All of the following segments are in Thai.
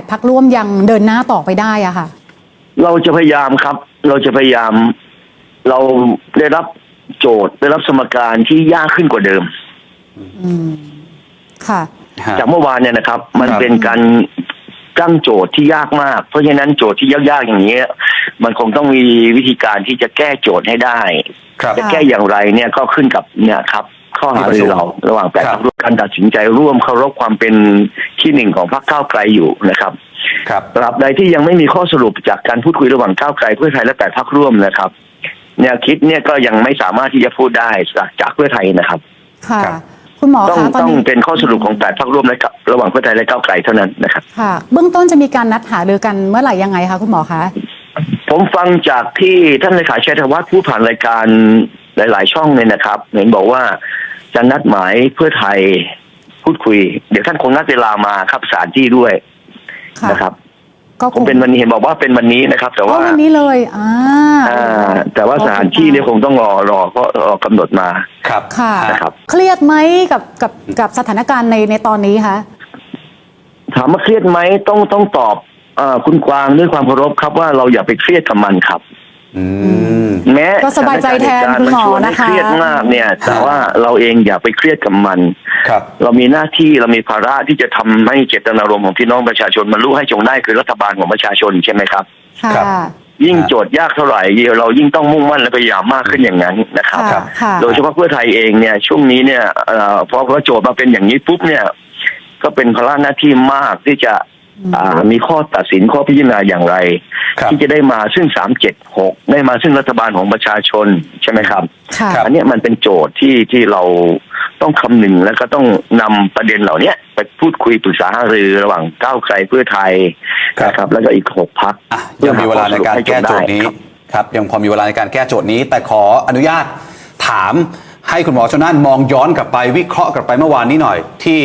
ดพักร่วมยังเดินหน้าต่อไปได้อะค่ะ เราจะพยายามครับ เราจะพยายาม เราได้รับโจทย์ได้รับสมการที่ยากขึ้นกว่าเดิม อืม ค่ะฮะจากเมื่อวานเนี่ยนะครับ มันครับเป็นการตั้งโจทย์ที่ยากมาก เพราะฉะนั้นโจทย์ที่ยากๆอย่างนี้ยมันคงต้องมีวิธีการที่จะแก้โจทย์ให้ได้ครับจะแก้อย่างไรเนี่ยก็ขึ้นกับเนี่ยครับ ข้อหารือเรา ระหว่างแปดครัพับกร่วมการตัดสินใจร่วมเคารพความเป็นที่หนึ่งของพรรคก้าวไกลอยู่นะครับครับตราบใดที่ยังไม่มีข้อสรุปจากการพูดคุยระหว่างก้าวไกลเพื่อไทยและแปดพักร่วมนะครับแนวคิดเนี่ยก็ยังไม่สามารถที่จะพูดได้จากจากเพื่อไทยนะครับ ค่ะครับคุณหมอต้องคะตอนต้องนี้เป็นข้อสรุปของแปดพักร่วมและกับระหว่างเพื่อไทยและก้าวไกลเท่านั้นนะครับค่ะ เบื้องต้นจะมีการนัดหารือกันเมื่อไหร่ยังไงคะคุณหมอคะผมฟังจากที่ท่านเลขาชัยธวัฒน์พูดผ่านรายการหลาย ๆ ช่องเนี่ยนะครับ เห็นบอกว่า จะนัดหมายเพื่อไทยพูดคุย เดี๋ยวท่านคงนัดเวลามาครับสถานที่ด้วยค่ะนะครับก็ผมเป็นวันนี้เห็นบอกว่าเป็นวันนี้นะครับ แต่อ๋อว่าวันนี้เลยอ่าอ่าแต่ว่าสถานที่เนี่ยคงต้องรอรอเพราะรอกำหนดมาครับค่ะนะครับ เครียดไหมกับกับกับสถานการณ์ในในตอนนี้คะถามว่าเครียดไหมต้องต้องตอบเออคุณกวางด้วยความเคารพครับว่าเราอย่าไปเครียดกับมันครับ อืม แม้ก็สบายใจแทนสถานการณ์คุณหมอมัชวนะคะให้เครียดมากเนี่ย แต่ว่าเราเองอย่าไปเครียดกับมัน ครับ เรามีหน้าที่เรามีภาระที่จะทำให้เจตนารมณ์ของพี่น้องประชาชนมันรู้ให้จงได้คือรัฐบาลของประชาชนใช่ไหมครับ ค่ะ ครับ ยิ่งโจทย์ยากเท่าไหร่เรายิ่งต้องมุ่งมั่นและพยายามมากขึ้นอย่างนั้นนะครับ ค่ะค่ะ โดยเฉพาะเพื่อไทยเองเนี่ยช่วงนี้เนี่ยเอ่อพอพอโจทย์มาเป็นอย่างนี้ปุ๊บเนี่ย ก็เป็นภาระหน้าที่มากที่จะอื มอ่ามีข้อตัดสินข้อพิจารณาอย่างไรครับที่จะได้มาซึ่งสามเจ็ดหกได้มาซึ่งรัฐบาลของประชาชนใช่ไหมครับค่ะครับอันเนี้ยมันเป็นโจทย์ที่ที่เราต้องคำนึงแล้วก็ต้องนำประเด็นเหล่าเนี้ยไปพูดคุยปรึกษาหารือระหว่างก้าวไกลเพื่อไทยครับนะครับ แล้วก็อีกหกพักอะยังมีเวลาในการแก้โจทย์นี้ครับ ยังพอมีเวลาในการแก้โจทย์นี้ แต่ขออนุญาตถาม ให้คุณหมอชนน่านมองย้อนกลับไปวิเคราะห์กลับไปเมื่อวานนี้หน่อย ที่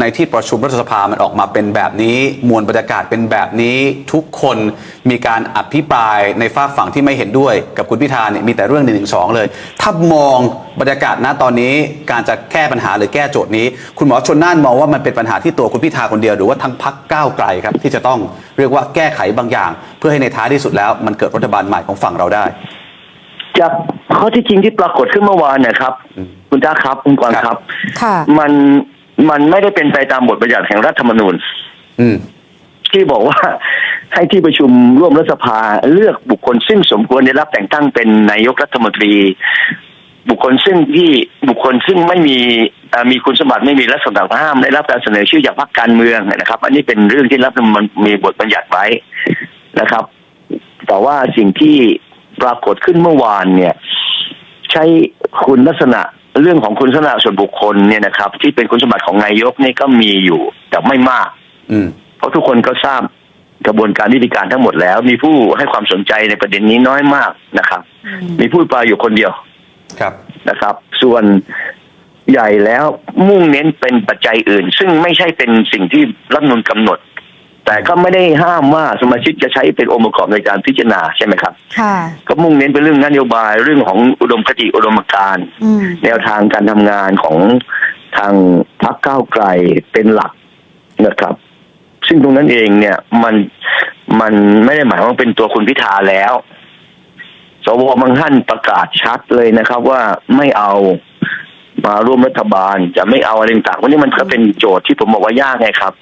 ในที่ประชุมรัฐสภามันออกมาเป็นแบบนี้มวลบรรยากาศเป็นแบบนี้ทุกคนมีการอภิปรายในฝากฝั่งที่ไม่เห็นด้วยกับคุณพิธาเนี่ยมีแต่เรื่องหนึ่งสองเลย ถ้ามองบรรยากาศณตอนนี้การจะแก้ปัญหาหรือแก้โจทย์นี้ คุณหมอชนน่านมองว่ามันเป็นปัญหาที่ตัวคุณพิธาคนเดียวหรือว่าทั้งพักก้าวไกลครับที่จะต้องเรียกว่าแก้ไขบางอย่าง เพื่อให้ในท้ายที่สุดแล้ว มันเกิดรัฐบาลใหม่ของฝั่งเราได้ จากข้อที่จริงที่ปรากฏขึ้นเมื่อวานนะครับอืมคุณจ้าครับคุณกวางครับครับ ค่ะ มันมันไม่ได้เป็นไปตามบทบัญญัติแห่งรัฐธรรมนูญ อืม ที่บอกว่าให้ที่ประชุมร่วมรัฐสภาเลือกบุคคลซึ่งสมควรได้รับแต่งตั้งเป็นนายกรัฐมนตรี บุคคลซึ่งที่บุคคลซึ่งไม่มีเอ่อมีคุณสมบัติไม่มีลักษณะห้ามได้รับการเสนอชื่อจากพรรคการเมืองนะครับ อันนี้เป็นเรื่องที่รัฐธรรมนูญมีบทบัญญัติไว้นะครับ แต่ว่าสิ่งที่ ปรากฏขึ้นเมื่อวานเนี่ย ใช้คุณลักษณะเรื่องของคุณลักษณะส่วนบุคคลเนี่ยนะครับ ที่เป็นคุณสมบัติของนายกนี่ก็มีอยู่แต่ไม่มาก อืม เพราะทุกคนก็ทราบกระบวนการวิธีการทั้งหมดแล้ว มีผู้ให้ความสนใจในประเด็นนี้น้อยมากนะครับอืมมีผู้ปลายอยู่คนเดียวครับ นะครับ ส่วนใหญ่แล้วมุ่งเน้นเป็นปัจจัยอื่น ซึ่งไม่ใช่เป็นสิ่งที่รัฐธรรมนูลกำหนด แต่ก็ไม่ได้ห้ามว่าสมาชิกจะใช้เป็นองค์ประกอบในการพิจารณาใช่ไหมครับค่ะก็มุ่งเน้นเป็นเรื่องนโยบายเรื่องของอุดมคติอุดมการณ์อืมแนวทางการทำงานของทางพรรคก้าวไกลเป็นหลักนะครับ ซึ่งตรงนั้นเองเนี่ยมันมันไม่ได้หมายว่าเป็นตัวคุณพิธาแล้ว สวบางท่านประกาศชัดเลยนะครับ ว่าไม่เอามาร่วมรัฐบาลจะไม่เอาอะไรต่างๆวันนี้มันก็เป็นโจทย์ที่ผมบอกว่ายากไงครับ